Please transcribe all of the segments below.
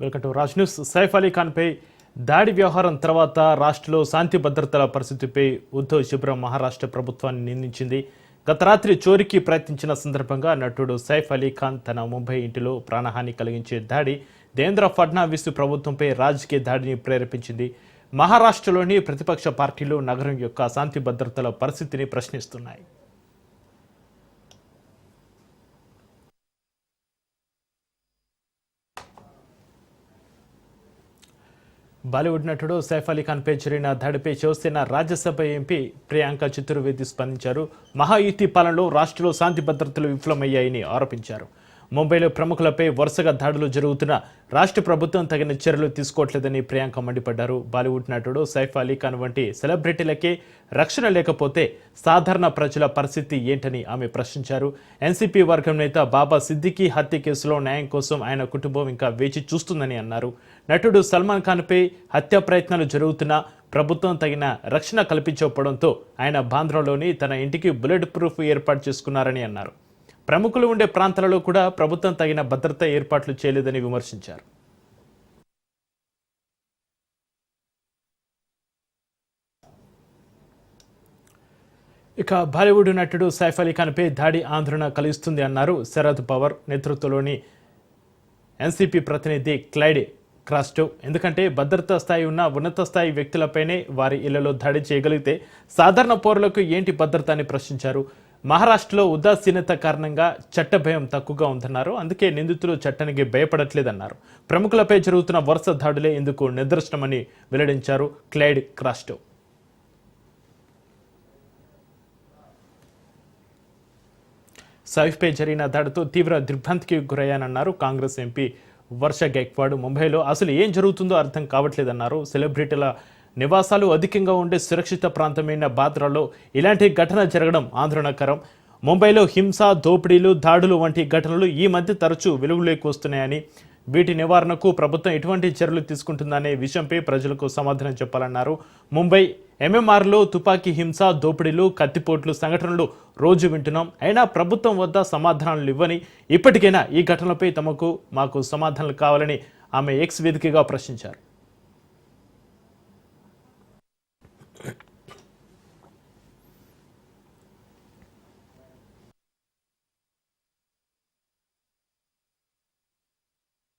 Welcome to Raj news. Saif Ali ఖాన్పై దాడి వ్యవహారం తర్వాత రాష్ట్రంలో శాంతి భద్రతల పరిస్థితిపై ఉద్ధవ్ శిబిరం మహారాష్ట్ర ప్రభుత్వాన్ని నిందించింది. గత రాత్రి చోరీకి ప్రయత్నించిన సందర్భంగా నటుడు సైఫ్ అలీ ఖాన్ తన ముంబై ఇంటిలో ప్రాణహాని కలిగించే దాడి దేంద్ర ఫడ్నావిస్ ప్రభుత్వంపై రాజకీయ దాడిని ప్రేరేపించింది. మహారాష్ట్రలోని ప్రతిపక్ష పార్టీలు నగరం యొక్క శాంతి భద్రతల పరిస్థితిని ప్రశ్నిస్తున్నాయి. బాలీవుడ్ నటుడు సైఫ్ అలీ ఖాన్పై జరిగిన దాడిపై శివసేన రాజ్యసభ ఎంపీ ప్రియాంక చతుర్వేది స్పందించారు. మహాయుతి పాలనలో రాష్ట్రంలో శాంతి భద్రతలు విఫలమయ్యాయని ఆరోపించారు. ముంబైలో ప్రముఖులపై వరుసగా దాడులు జరుగుతున్న రాష్ట్ర ప్రభుత్వం తగిన చర్యలు తీసుకోవట్లేదని ప్రియాంక మండిపడ్డారు. బాలీవుడ్ నటుడు సైఫ్ అలీ ఖాన్ వంటి సెలబ్రిటీలకే రక్షణ లేకపోతే సాధారణ ప్రజల పరిస్థితి ఏంటని ఆమె ప్రశ్నించారు. ఎన్సీపీ వర్గం నేత బాబా సిద్దికీ హత్య కేసులో న్యాయం కోసం ఆయన కుటుంబం ఇంకా వేచి చూస్తుందని అన్నారు. నటుడు సల్మాన్ ఖాన్పై హత్య ప్రయత్నాలు జరుగుతున్నా ప్రభుత్వం తగిన రక్షణ కల్పించకపోవడంతో ఆయన బాంద్రాలోని తన ఇంటికి బుల్లెట్ ప్రూఫ్ ఏర్పాటు చేసుకున్నారని అన్నారు. ప్రముఖులు ఉండే ప్రాంతాలలో కూడా ప్రభుత్వం తగిన భద్రత ఏర్పాట్లు చేయలేదని విమర్శించారు. ఇక బాలీవుడ్ నటుడు సైఫ్ అలీ ఖాన్పై దాడి ఆందోళన కలిగిస్తుంది అన్నారు శరద్ పవర్ నేతృత్వంలోని ఎన్సీపీ ప్రతినిధి క్లైడ్ క్రాస్టో ఎందుకంటే భద్రతా స్థాయి ఉన్న ఉన్నత స్థాయి వ్యక్తులపైనే వారి ఇళ్ళలో దాడి చేయగలిగితే సాధారణ పౌరులకు ఏంటి భద్రత అని ప్రశ్నించారు. మహారాష్ట్రలో ఉదాసీనత కారణంగా చట్ట భయం తక్కువగా ఉందన్నారు. అందుకే నిందితులు చట్టానికి భయపడట్లేదన్నారు. ప్రముఖులపై జరుగుతున్న వరుస దాడులే ఇందుకు నిదర్శనమని వెల్లడించారు క్లైడ్ క్రాస్టో సైఫ్పై జరిగిన దాడితో తీవ్ర దిగ్భ్రాంతికి గురయ్యానన్నారు కాంగ్రెస్ ఎంపీ వర్ష గైక్వాడ్ ముంబైలో అసలు ఏం జరుగుతుందో అర్థం కావట్లేదన్నారు. సెలబ్రిటీల నివాసాలు అధికంగా ఉండే సురక్షిత ప్రాంతమైన బాద్రాలో ఇలాంటి ఘటన జరగడం ఆందోళనకరం. ముంబైలో హింస దోపిడీలు దాడులు వంటి ఘటనలు ఈ మధ్య తరచూ వెలుగులోకి వస్తున్నాయని వీటి నివారణకు ప్రభుత్వం ఎటువంటి చర్యలు తీసుకుంటుందనే విషయంపై ప్రజలకు సమాధానం చెప్పాలన్నారు. ముంబై ఎంఎంఆర్లో తుపాకీ హింస దోపిడీలు కత్తిపోట్లు సంఘటనలు రోజు వింటున్నాం. అయినా ప్రభుత్వం వద్ద సమాధానాలు ఇవ్వని ఇప్పటికైనా ఈ ఘటనలపై తమకు మాకు సమాధానాలు కావాలని ఆమె ఎక్స్ వేదికగా ప్రశ్నించారు.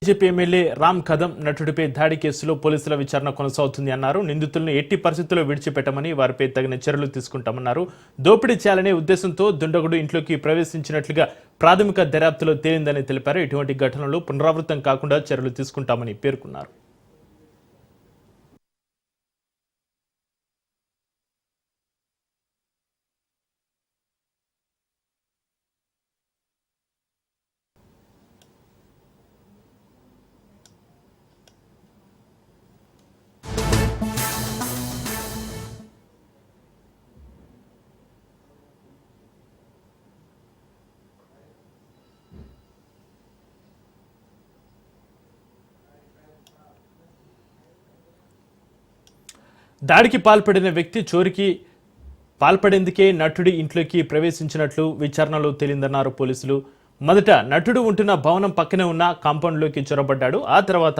బీజేపీ ఎమ్మెల్యే రామ్ కదం నటుడిపై దాడి కేసులో పోలీసుల విచారణ కొనసాగుతుంది అన్నారు. నిందితులను ఎట్టి పరిస్థితుల్లో విడిచిపెట్టమని వారిపై తగిన చర్యలు తీసుకుంటామన్నారు. దోపిడీ చేయాలనే ఉద్దేశంతో దుండగుడు ఇంట్లోకి ప్రవేశించినట్లుగా ప్రాథమిక దర్యాప్తులో తేలిందని తెలిపారు. ఇటువంటి ఘటనలు పునరావృతం కాకుండా చర్యలు తీసుకుంటామని పేర్కొన్నారు. దాడికి పాల్పడిన వ్యక్తి చోరికి పాల్పడేందుకే నటుడి ఇంట్లోకి ప్రవేశించినట్లు విచారణలో తేలిందన్నారు పోలీసులు. మొదట నటుడు ఉంటున్న భవనం పక్కనే ఉన్న కాంపౌండ్లోకి చొరబడ్డాడు. ఆ తర్వాత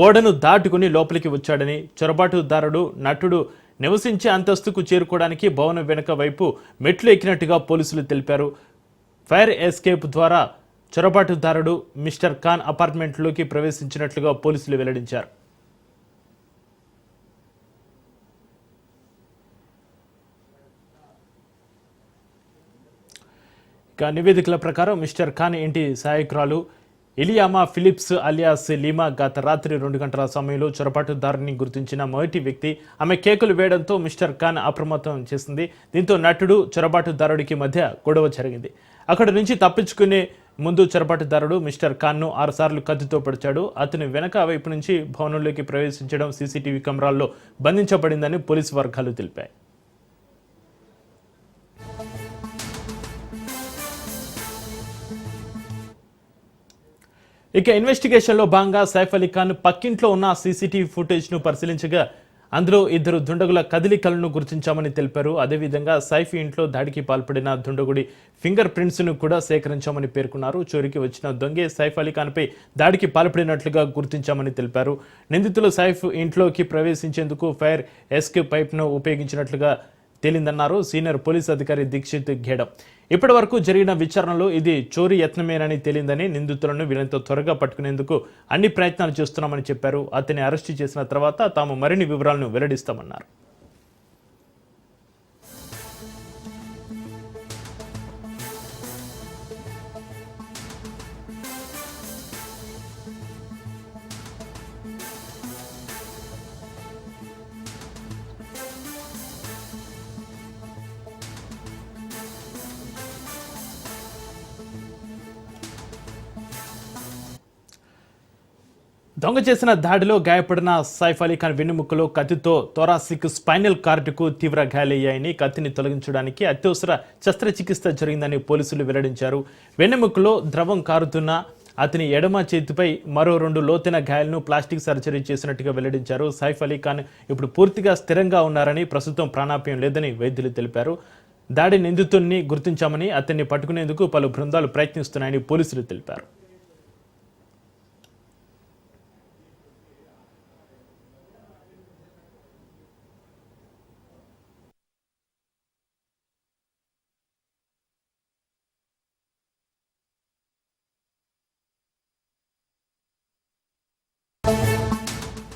గోడను దాటుకుని లోపలికి వచ్చాడని చొరబాటుదారుడు నటుడు నివసించే అంతస్తుకు చేరుకోవడానికి భవనం వెనుక వైపు మెట్లు ఎక్కినట్టుగా పోలీసులు తెలిపారు. ఫైర్ ఎస్కేప్ ద్వారా చొరబాటుదారుడు మిస్టర్ ఖాన్ అపార్ట్మెంట్లోకి ప్రవేశించినట్లుగా పోలీసులు వెల్లడించారు. ఇక నివేదికల ప్రకారం మిస్టర్ ఖాన్ ఇంటి సహాయకురాలు ఇలియామా ఫిలిప్స్ అలియాస్ లీమా గత రాత్రి రెండు గంటల సమయంలో చొరబాటుదారుని గుర్తించిన మొదటి వ్యక్తి. ఆమె కేకులు వేయడంతో మిస్టర్ ఖాన్ అప్రమత్తం చేసింది. దీంతో నటుడు చొరబాటుదారుడికి మధ్య గొడవ జరిగింది. అక్కడి నుంచి తప్పించుకునే ముందు చొరబాటుదారుడు మిస్టర్ ఖాన్ను ఆరుసార్లు కత్తితో పొడిచాడు. అతని వెనక వైపు నుంచి భవనంలోకి ప్రవేశించడం సీసీటీవీ కెమెరాల్లో బంధించబడిందని పోలీసు వర్గాలు తెలిపాయి. ఇక ఇన్వెస్టిగేషన్లో భాగంగా సైఫ్ అలీ ఖాన్ పక్కింట్లో ఉన్న సీసీటీవీ ఫుటేజ్ను పరిశీలించగా అందులో ఇద్దరు దుండగుల కదలికలను గుర్తించామని తెలిపారు. అదేవిధంగా సైఫ్ ఇంట్లో దాడికి పాల్పడిన దుండగుడి ఫింగర్ ప్రింట్స్ను కూడా సేకరించామని పేర్కొన్నారు. చోరికి వచ్చిన దొంగే సైఫ్ అలీ ఖాన్పై దాడికి పాల్పడినట్లుగా గుర్తించామని తెలిపారు. నిందితులు సైఫ్ ఇంట్లోకి ప్రవేశించేందుకు ఫైర్ ఎస్కేప్ పైప్ను ఉపయోగించినట్లుగా తేలిందన్నారు సీనియర్ పోలీస్ అధికారి దీక్షిత్ ఘేడం ఇప్పటి వరకు జరిగిన విచారణలో ఇది చోరీ యత్నమేనని తేలిందని నిందితులను వీరంతో త్వరగా పట్టుకునేందుకు అన్ని ప్రయత్నాలు చేస్తున్నామని చెప్పారు. అతన్ని అరెస్టు చేసిన తర్వాత తాము మరిన్ని వివరాలను వెల్లడిస్తామన్నారు. దొంగ చేసిన దాడిలో గాయపడిన సైఫ్ అలీ ఖాన్ వెన్నుముక్కలో కత్తితో థొరాసిక్ స్పైనల్ కార్డుకు తీవ్ర గాయాలయ్యాయని కత్తిని తొలగించడానికి అత్యవసర శస్త్రచికిత్స జరిగిందని పోలీసులు వెల్లడించారు. వెన్నెముకలో ద్రవం కారుతున్న అతని ఎడమ చేతిపై మరో రెండు లోతైన గాయాలను ప్లాస్టిక్ సర్జరీ చేసినట్టుగా వెల్లడించారు. సైఫ్ అలీ ఖాన్ ఇప్పుడు పూర్తిగా స్థిరంగా ఉన్నారని ప్రస్తుతం ప్రాణాప్యం లేదని వైద్యులు తెలిపారు. దాడి నిందితుడిని గుర్తించామని అతన్ని పట్టుకునేందుకు పలు బృందాలు ప్రయత్నిస్తున్నాయని పోలీసులు తెలిపారు.